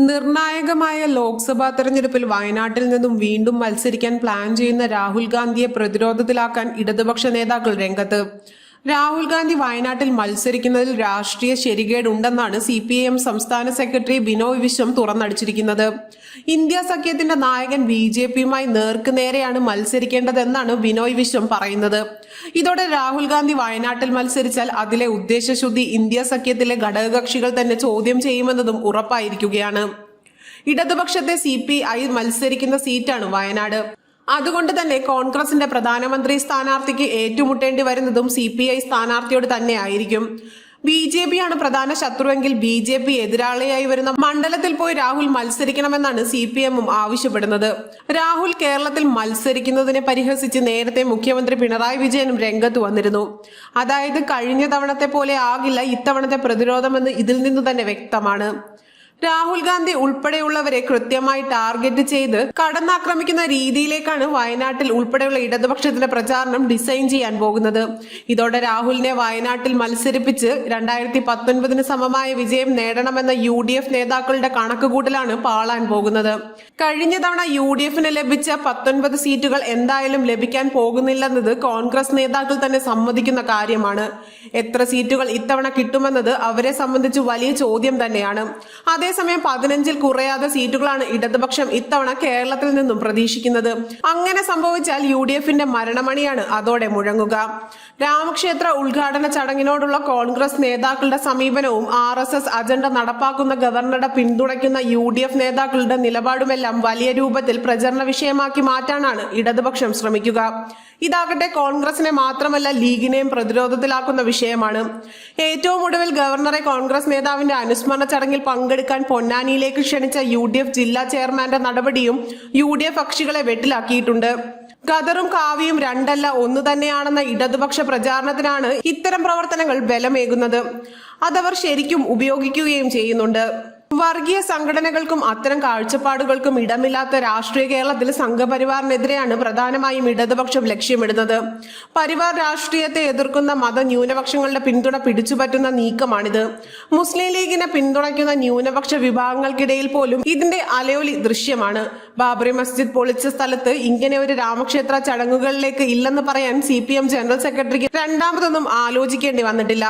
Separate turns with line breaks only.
നിർണായകമായ ലോക്സഭാ തെരഞ്ഞെടുപ്പിൽ വയനാട്ടിൽ നിന്നും വീണ്ടും മത്സരിക്കാൻ പ്ലാൻ ചെയ്യുന്ന രാഹുൽ ഗാന്ധിയെ പ്രതിരോധത്തിലാക്കാൻ ഇടതുപക്ഷ നേതാക്കൾ രംഗത്ത് രാഹുൽ ഗാന്ധി വയനാട്ടിൽ മത്സരിക്കുന്നതിൽ രാഷ്ട്രീയ ശരികേടുണ്ടെന്നാണ് സി പി ഐ എം സംസ്ഥാന സെക്രട്ടറി ബിനോയ് വിശ്വം തുറന്നടിച്ചിരിക്കുന്നത്. ഇന്ത്യ സഖ്യത്തിന്റെ നായകൻ ബി ജെ പിയുമായി നേർക്കുനേരെയാണ് മത്സരിക്കേണ്ടതെന്നാണ് ബിനോയ് വിശ്വം പറയുന്നത്. ഇതോടെ രാഹുൽ ഗാന്ധി വയനാട്ടിൽ മത്സരിച്ചാൽ അതിലെ ഉദ്ദേശശുദ്ധി ഇന്ത്യ സഖ്യത്തിലെ ഘടകകക്ഷികൾ തന്നെ ചോദ്യം ചെയ്യുമെന്നതും ഉറപ്പായിരിക്കുകയാണ്. ഇടതുപക്ഷത്തെ സി പി ഐ മത്സരിക്കുന്ന സീറ്റാണ് വയനാട്. അതുകൊണ്ട് തന്നെ കോൺഗ്രസിന്റെ പ്രധാനമന്ത്രി സ്ഥാനാർത്ഥിക്ക് ഏറ്റുമുട്ടേണ്ടി വരുന്നതും സി പി ഐ സ്ഥാനാർത്ഥിയോട് തന്നെയായിരിക്കും. ബി ജെ ആണ് പ്രധാന ശത്രുവെങ്കിൽ ബി ജെ പി എതിരാളിയായി വരുന്ന മണ്ഡലത്തിൽ പോയി രാഹുൽ മത്സരിക്കണമെന്നാണ് സി പി എമ്മും ആവശ്യപ്പെടുന്നത്. രാഹുൽ കേരളത്തിൽ മത്സരിക്കുന്നതിനെ പരിഹസിച്ച് നേരത്തെ മുഖ്യമന്ത്രി പിണറായി വിജയനും രംഗത്ത് വന്നിരുന്നു. അതായത് കഴിഞ്ഞ തവണത്തെ പോലെ ആകില്ല ഇത്തവണത്തെ പ്രതിരോധമെന്ന് ഇതിൽ നിന്ന് തന്നെ വ്യക്തമാണ്. രാഹുൽ ഗാന്ധി ഉൾപ്പെടെയുള്ളവരെ കൃത്യമായി ടാർഗറ്റ് ചെയ്ത് കടന്നാക്രമിക്കുന്ന രീതിയിലേക്കാണ് വയനാട്ടിൽ ഉൾപ്പെടെയുള്ള ഇടതുപക്ഷത്തിന്റെ പ്രചാരണം ഡിസൈൻ ചെയ്യാൻ പോകുന്നത്. ഇതോടെ രാഹുലിനെ വയനാട്ടിൽ മത്സരിപ്പിച്ച് രണ്ടായിരത്തി പത്തൊൻപതിന് സമമായ വിജയം നേടണമെന്ന യു ഡി എഫ് നേതാക്കളുടെ കണക്കുകൂട്ടലാണ് പാളാൻ പോകുന്നത്. കഴിഞ്ഞ തവണ യു ഡി എഫിന് ലഭിച്ച പത്തൊൻപത് സീറ്റുകൾ എന്തായാലും ലഭിക്കാൻ പോകുന്നില്ലെന്നത് കോൺഗ്രസ് നേതാക്കൾ തന്നെ സമ്മതിക്കുന്ന കാര്യമാണ്. എത്ര സീറ്റുകൾ ഇത്തവണ കിട്ടുമെന്നത് അവരെ സംബന്ധിച്ച് വലിയ ചോദ്യം തന്നെയാണ്. അതേസമയം പതിനഞ്ചിൽ കുറയാതെ സീറ്റുകളാണ് ഇടതുപക്ഷം ഇത്തവണ കേരളത്തിൽ നിന്നും പ്രതീക്ഷിക്കുന്നത്. അങ്ങനെ സംഭവിച്ചാൽ യു ഡി എഫിന്റെ മരണമണിയാണ് അതോടെ മുഴങ്ങുക. രാമക്ഷേത്ര ഉദ്ഘാടന ചടങ്ങിനോടുള്ള കോൺഗ്രസ് നേതാക്കളുടെ സമീപനവും ആർ എസ് എസ് അജണ്ട നടപ്പാക്കുന്ന ഗവർണറുടെ പിന്തുണയ്ക്കുന്ന യു ഡി എഫ് നേതാക്കളുടെ നിലപാടുമെല്ലാം വലിയ രൂപത്തിൽ പ്രചരണ വിഷയമാക്കി മാറ്റാനാണ് ഇടതുപക്ഷം ശ്രമിക്കുക. ഇതാകട്ടെ കോൺഗ്രസിനെ മാത്രമല്ല ലീഗിനെയും പ്രതിരോധത്തിലാക്കുന്ന വിഷയമാണ്. ഏറ്റവും ഒടുവിൽ ഗവർണറെ കോൺഗ്രസ് നേതാവിന്റെ അനുസ്മരണ ചടങ്ങിൽ പങ്കെടുക്കാൻ പൊന്നാനിയിലേക്ക് ക്ഷണിച്ച യു ഡി എഫ് ജില്ലാ ചെയർമാന്റെ നടപടിയും യു ഡി എഫ് കക്ഷികളെ വെട്ടിലാക്കിയിട്ടുണ്ട്. ഖദറും കാവ്യയും രണ്ടല്ല ഒന്ന് തന്നെയാണെന്ന ഇടതുപക്ഷ പ്രചാരണത്തിനാണ് ഇത്തരം പ്രവർത്തനങ്ങൾ ബലമേകുന്നത്. അതവർ ശരിക്കും ഉപയോഗിക്കുകയും ചെയ്യുന്നുണ്ട്. വർഗീയ സംഘടനകൾക്കും അത്തരം കാഴ്ചപ്പാടുകൾക്കും ഇടമില്ലാത്ത രാഷ്ട്രീയ കേരളത്തിൽ സംഘപരിവാറിനെതിരെയാണ് പ്രധാനമായും ഇടതുപക്ഷം ലക്ഷ്യമിടുന്നത്. പരിവാർ രാഷ്ട്രീയത്തെ എതിർക്കുന്ന മത ന്യൂനപക്ഷങ്ങളുടെ പിന്തുണ പിടിച്ചുപറ്റുന്ന നീക്കമാണിത്. മുസ്ലിം ലീഗിനെ പിന്തുണയ്ക്കുന്ന ന്യൂനപക്ഷ വിഭാഗങ്ങൾക്കിടയിൽ പോലും ഇതിന്റെ അലയൊലി ദൃശ്യമാണ്. ബാബറി മസ്ജിദ് പൊളിച്ച സ്ഥലത്ത് ഇങ്ങനെ ഒരു രാമക്ഷേത്ര ചടങ്ങുകളിലേക്ക് ഇല്ലെന്ന് പറയാൻ സി ജനറൽ സെക്രട്ടറിക്ക് രണ്ടാമതൊന്നും ആലോചിക്കേണ്ടി വന്നിട്ടില്ല.